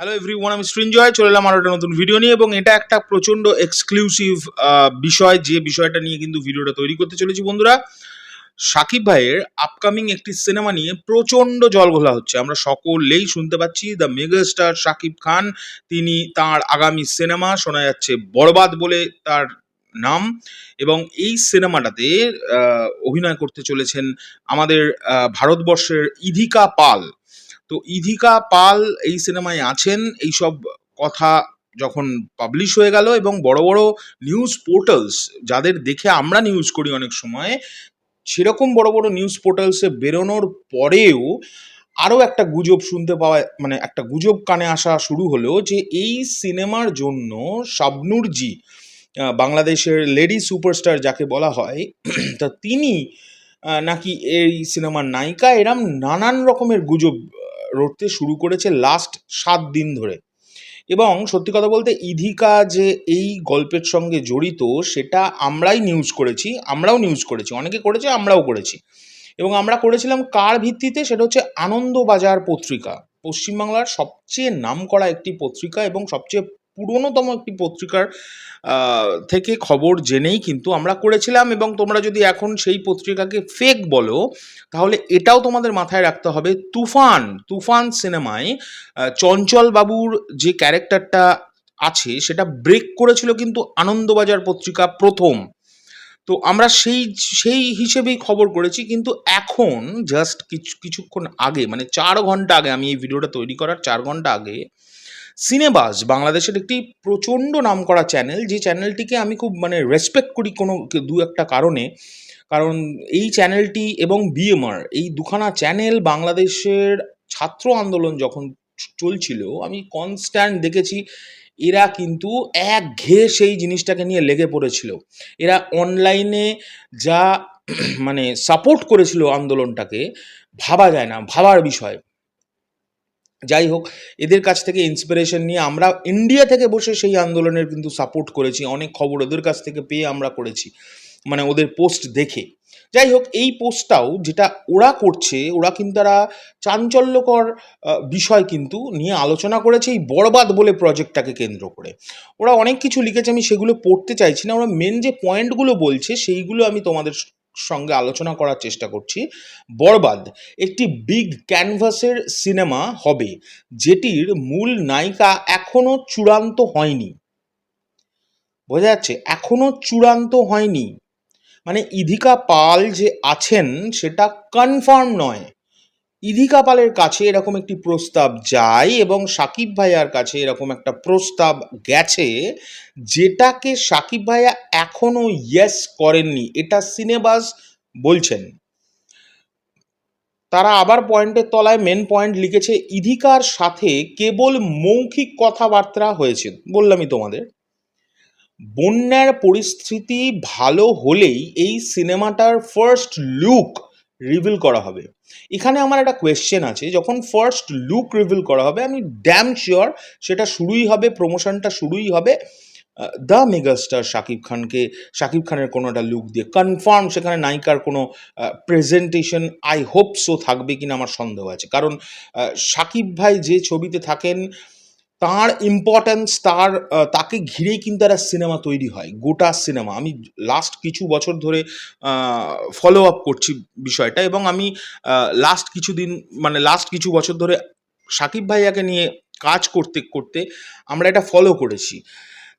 Hello everyone আমি সৃঞ্জয়, চলে এলাম আরও একটা নতুন ভিডিও নিয়ে এবং এটা একটা প্রচণ্ড এক্সক্লুসিভ বিষয় যে বিষয়টা নিয়ে কিন্তু ভিডিওটা তৈরি করতে চলেছি বন্ধুরা। সাকিব ভাইয়ের আপকামিং একটি সিনেমা নিয়ে প্রচণ্ড জলঘোলা হচ্ছে। আমরা সকলেই শুনতে পাচ্ছি the mega star Shakib Khan, তিনি তার আগামী সিনেমা শোনা যাচ্ছে বরবাদ বলে তার নাম এবং এই সিনেমাটাতে অভিনয় করতে চলেছেন আমাদের ভারতবর্ষের ইধিকা পাল। তো ইধিকা পাল এই সিনেমায় আছেন, এইসব কথা যখন পাবলিশ হয়ে গেল এবং বড় বড় নিউজ পোর্টালস যাদের দেখে আমরা নিউজ করি অনেক সময়, সেরকম বড় বড় নিউজ পোর্টালসে বেরোনোর পরেও আরও একটা গুজব শুনতে পাওয়া মানে একটা গুজব কানে আসা শুরু হলো যে এই সিনেমার জন্য শাবনুরজি বাংলাদেশের লেডি সুপারস্টার যাকে বলা হয়, তা তিনি নাকি এই সিনেমার নায়িকা, এরম নানান রকমের গুজব রটতে শুরু করেছে লাস্ট সাত দিন ধরে। এবং সত্যি কথা বলতে ইধিকা যে এই গল্পের সঙ্গে জড়িত, সেটা আমরাই নিউজ করেছি, আমরাও নিউজ করেছি। অনেকে করেছে, আমরাও করেছি। এবং আমরা করেছিলাম কার ভিত্তিতে? সেটা হচ্ছে আনন্দবাজার পত্রিকা। পশ্চিমবাংলার সবচেয়ে নাম করা একটি পত্রিকা এবং সবচেয়ে পুরনোতম একটি পত্রিকার থেকে খবর জেনেই কিন্তু আমরা করেছিলাম এবং তোমরা যদি এখন সেই পত্রিকাকে ফেক বলো, তাহলে এটাও তোমাদের মাথায় রাখতে হবে, তুফান তুফান সিনেমায় চঞ্চল বাবুর যে ক্যারেক্টারটা আছে, সেটা ব্রেক করেছিল কিন্তু আনন্দবাজার পত্রিকা প্রথম। তো আমরা সেই সেই হিসেবেই খবর করেছি, কিন্তু এখন জাস্ট কিছু, কিছুক্ষণ আগে মানে চার ঘণ্টা আগে, আমি এই ভিডিওটা তৈরি করার চার ঘণ্টা আগে সিনেবাজ বাংলাদেশের একটি প্রচণ্ড নামকরা চ্যানেল যে চ্যানেলটিকে আমি খুব মানে রেসপেক্ট করি কোনো দু একটা কারণে। কারণ এই চ্যানেলটি এবং বিএমআর এই দুখানা চ্যানেল বাংলাদেশের ছাত্র আন্দোলন যখন চলছিল, আমি কনস্ট্যান্ট দেখেছি, এরা কিন্তু এক ঘেয়ে সেই জিনিসটাকে নিয়ে লেগে পড়েছিল। এরা অনলাইনে যা মানে সাপোর্ট করেছিল আন্দোলনটাকে, ভাবা যায় না, ভাবার বিষয়। যাই হোক, এদের কাছ থেকে ইন্সপিরেশন নিয়ে আমরা ইন্ডিয়া থেকে বসে সেই আন্দোলনের কিন্তু সাপোর্ট করেছি, অনেক খবর ওদের কাছ থেকে পেয়ে আমরা করেছি মানে ওদের পোস্ট দেখে। যাই হোক, এই পোস্টটাও যেটা ওরা করছে, ওরা কিন্তু তারা চাঞ্চল্যকর বিষয় কিন্তু নিয়ে আলোচনা করেছে এই বরবাদ বলে প্রজেক্টটাকে কেন্দ্র করে। ওরা অনেক কিছু লিখেছে, আমি সেগুলো পড়তে চাইছি না, ওরা মেন যে পয়েন্টগুলো বলছে, সেইগুলো আমি তোমাদের সঙ্গে আলোচনা করার চেষ্টা করছি। বরবাদ একটি বিগ ক্যানভাসের সিনেমা হবে, যেটির মূল নায়িকা এখনও চূড়ান্ত হয়নি। বোঝা যাচ্ছে, এখনও চূড়ান্ত হয়নি। মানে ইধিকা পাল যে আছেন, সেটা কনফার্ম নয়। ইধিকা পালের কাছে এরকম একটি প্রস্তাব যায় এবং সাকিব ভাইয়ার কাছে এরকম একটা প্রস্তাব গেছে যেটাকে সাকিব ভাইয়া এখনও ইয়েস করেননি। এটা সিনেবাস বলছেন। তারা আবার পয়েন্টের তলায় মেন পয়েন্ট লিখেছে, ইধিকার সাথে কেবল মৌখিক কথাবার্তা হয়েছে। বললামই তোমাদের। বন্যার পরিস্থিতি ভালো হলেই এই সিনেমাটার ফার্স্ট লুক রিভিল করা হবে। এখানে আমার একটা কোয়েশ্চেন আছে, যখন ফার্স্ট লুক রিভিল করা হবে, আমি ড্যাম শিওর সেটা শুরুই হবে প্রমোশনটা শুরুই হবে দ্য মেগাস্টার শাকিব খানকে শাকিব খানের কোনো একটা লুক দিয়ে। কনফার্ম সেখানে নায়িকার কোনো প্রেজেন্টেশন আই হোপ সো থাকবে কিনা আমার সন্দেহ আছে। কারণ শাকিব ভাই যে ছবিতে থাকেন তার ইম্পর্ট্যান্স তার তাকে ঘিরেই কিন্তু একটা সিনেমা তৈরি হয়, গোটা সিনেমা আমি লাস্ট কিছু বছর ধরে ফলো আপ করছি বিষয়টা এবং আমি লাস্ট কিছু দিন মানে লাস্ট কিছু বছর ধরে সাকিব ভাইয়াকে নিয়ে কাজ করতে করতে আমরা এটা ফলো করেছি।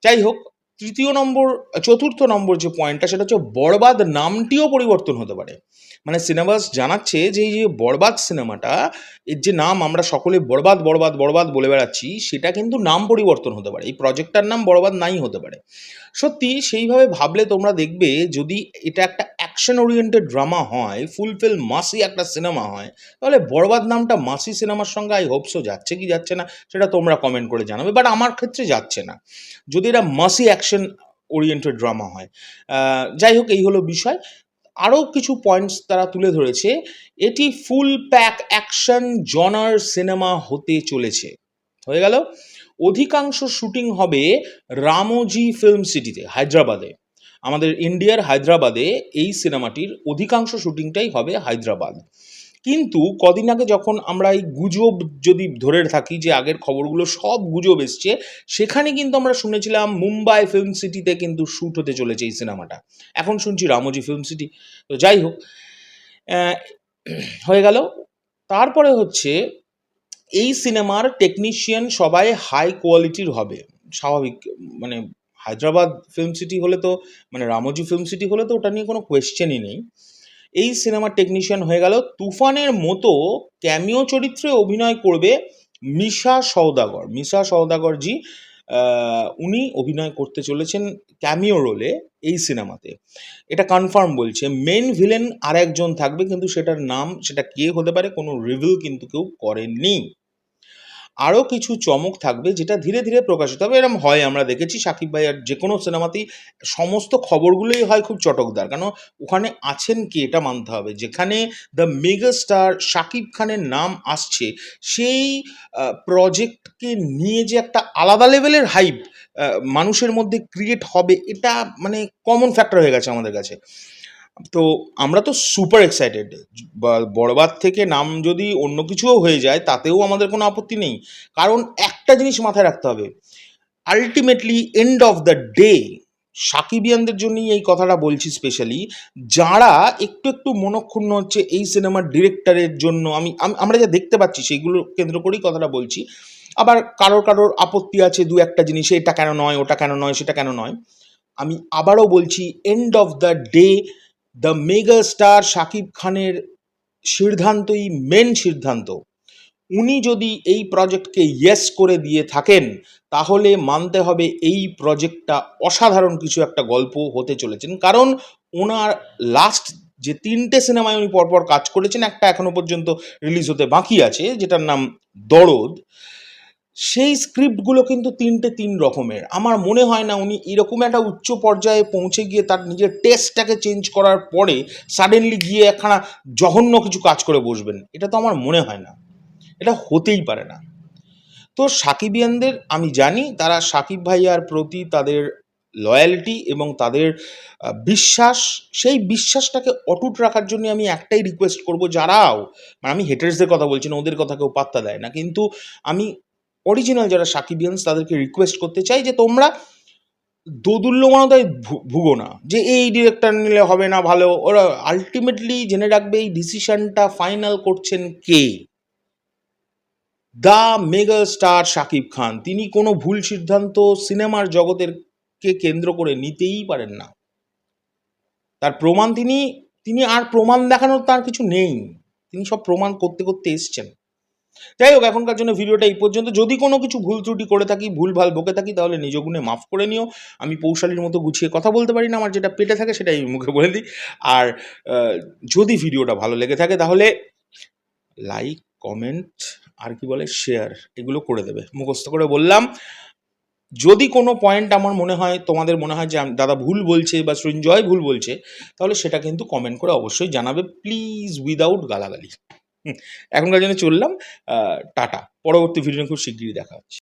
যাই হোক তৃতীয় নম্বর, চতুর্থ নম্বর যে পয়েন্টটা সেটা হচ্ছে বরবাদ নামটিও পরিবর্তন হতে পারে। মানে সিনেমাস জানাচ্ছে যে এই যে বরবাদ সিনেমাটা, এর যে নাম আমরা সকলে বরবাদ বরবাদ বরবাদ বলে বেড়াচ্ছি, সেটা কিন্তু নাম পরিবর্তন হতে পারে। এই প্রজেক্টটার নাম বরবাদ নাই হতে পারে। সত্যি, সেইভাবে ভাবলে তোমরা দেখবে যদি এটা একটা অ্যাকশন ওরিয়েন্টেড ড্রামা হয় ফুলফিল মাসি একটা সিনেমা হয়, তাহলে বরবাদ নামটা মাসি সিনেমার সঙ্গে আই হোপসও যাচ্ছে কি যাচ্ছে না, সেটা তোমরা কমেন্ট করে জানাবে। বাট আমার ক্ষেত্রে যাচ্ছে না। যদি এটা মাসি অ্যাকশন ওরিয়েন্টেড ড্রামা হয়। যাই হোক, এই হলো বিষয়। আরও কিছু পয়েন্টস তারা তুলে ধরেছে। এটি ফুল প্যাক অ্যাকশন জনার সিনেমা হতে চলেছে। হয়ে গেল। অধিকাংশ শুটিং হবে রামোজি ফিল্ম সিটিতে হায়দ্রাবাদে। আমাদের ইন্ডিয়ার হায়দ্রাবাদে এই সিনেমাটির অধিকাংশ শুটিংটাই হবে হায়দ্রাবাদ। কিন্তু কদিন আগে যখন আমরা এই গুজব যদি ধরে থাকি যে আগের খবরগুলো সব গুজব এসছে, সেখানে কিন্তু আমরা শুনেছিলাম মুম্বাই ফিল্ম সিটিতে কিন্তু শ্যুট হতে চলেছে এই সিনেমাটা এখন শুনছি রামোজি ফিল্ম সিটি তো যাই হোক হয়ে গেল। তারপরে হচ্ছে এই সিনেমার টেকনিশিয়ান সবাই হাই কোয়ালিটির হবে। স্বাভাবিক মানে হায়দ্রাবাদ ফিল্ম সিটি হলে তো মানে রামোজি ফিল্ম সিটি হলে তো ওটা নিয়ে কোনো কোয়েশ্চেনই নেই। এই সিনেমার টেকনিশিয়ান হয়ে গেল। তুফানের মতো ক্যামিও চরিত্রে অভিনয় করবে মিশা সৌদাগর মিশা সৌদাগর জি উনি অভিনয় করতে চলেছেন ক্যামিও রোলে এই সিনেমাতে এটা কনফার্ম বলছে। মেন ভিলেন আর একজন থাকবে, কিন্তু সেটার নাম, সেটা কে হতে পারে, কোনো রিভিল কিন্তু কেউ করেননি। আরও কিছু চমক থাকবে যেটা ধীরে ধীরে প্রকাশিত হবে। এরকম হয়, আমরা দেখেছি সাকিব ভাইয়ার যে কোনো সিনেমাতেই সমস্ত খবরগুলোই হয় খুব চটকদার। কেন? ওখানে আছেন কে এটা মানতে হবে। যেখানে দ্য মেগা স্টার সাকিব খানের নাম আসছে, সেই প্রজেক্টকে নিয়ে যে একটা আলাদা লেভেলের হাইপ মানুষের মধ্যে ক্রিয়েট হবে, এটা মানে কমন ফ্যাক্টর হয়ে গেছে আমাদের কাছে। তো আমরা তো সুপার এক্সাইটেড বড়বাদ থেকে নাম যদি অন্য কিছুও হয়ে যায়, তাতেও আমাদের কোনো আপত্তি নেই। কারণ একটা জিনিস মাথায় রাখতে হবে। Ultimately end of the day সাকিবিয়ানদের জন্যই এই কথাটা বলছি স্পেশালি যারা একটু একটু মনক্ষুণ্ণ হচ্ছে এই সিনেমার ডিরেক্টরের জন্য, আমি আমরা যা দেখতে পাচ্ছি সেইগুলো কেন্দ্র করেই কথাটা বলছি। আবার কারোর কারোর আপত্তি আছে দু একটা জিনিসে, এটা কেন নয়, ওটা কেন নয়, সেটা কেন নয়। আমি আবারও বলছি end of the day the mega star Shakib খানের সিদ্ধান্তই মেন সিদ্ধান্ত। উনি যদি এই প্রজেক্টকে ইয়েস করে দিয়ে থাকেন, তাহলে মানতে হবে এই প্রজেক্টটা অসাধারণ কিছু একটা গল্প হতে চলেছেন। কারণ ওনার লাস্ট যে তিনটে সিনেমায় উনি পরপর কাজ করেছেন, একটা এখনও পর্যন্ত রিলিজ হতে বাকি আছে, যেটার নাম দরদ। সেই স্ক্রিপ্টগুলো কিন্তু তিনটে তিন রকমের। আমার মনে হয় না উনি এরকম একটা উচ্চ পর্যায়ে পৌঁছে গিয়ে তার নিজের টেস্টটাকে চেঞ্জ করার পরে সাডেনলি গিয়ে একখানা জঘন্য কিছু কাজ করে বসবেন। এটা তো আমার মনে হয় না। এটা হতেই পারে না। তো সাকিবিয়ানদের আমি জানি, তারা সাকিব ভাইয়ার প্রতি তাদের লয়ালিটি এবং তাদের বিশ্বাস, সেই বিশ্বাসটাকে অটুট রাখার জন্য আমি একটাই রিকোয়েস্ট করব, যারাও মানে আমি হেটার্সদের কথা বলছি না, ওদের কথা কেউ পাত্তা দেয় না। কিন্তু আমি অরিজিনাল যারা সাকিবিয়ানস তাদেরকে রিকোয়েস্ট করতে চাই যে তোমরা দোদুল্যমানতায় ভুগো না। যে এই ডিরেক্টর নিলে হবে না, ভালো। ওরা আলটিমেটলি জেনে রাখবে এই ডিসিশনটা ফাইনাল করছেন কে? The mega star Shakib Khan. তিনি কোনো ভুল সিদ্ধান্ত সিনেমার জগতের কে কেন্দ্র করে নিতেই পারেন না। তার প্রমাণ তিনি তিনি আর প্রমাণ দেখানোর তার কিছু নেই। তিনি সব প্রমাণ করতে করতে এসছেন। যাই হোক, এখনকার জন্য ভিডিওটা এই পর্যন্ত। যদি কোনো কিছু ভুল ত্রুটি করে থাকি, ভুল ভালো বকে থাকি, তাহলে নিজ গুণে মাফ করে নিও। আমি পৌশালীর মতো গুছিয়ে কথা বলতে পারি না, আমার যেটা পেটে থাকে সেটাই মুখে বলে দিই। আর যদি ভিডিওটা ভালো লেগে থাকে, তাহলে লাইক কমেন্ট আর কি বলে শেয়ার এগুলো করে দেবে। মুখস্থ করে বললাম, যদি কোনো পয়েন্ট আমার মনে হয়, তোমাদের মনে হয় যে দাদা ভুল বলছে বা সৃঞ্জয় ভুল বলছে, তাহলে সেটা কিন্তু কমেন্ট করে অবশ্যই জানাবে প্লিজ উইদাউট গালাগালি। এখনকার জন্য চললাম টাটা। পরবর্তী ভিডিও খুব শিগগিরই দেখা হচ্ছে।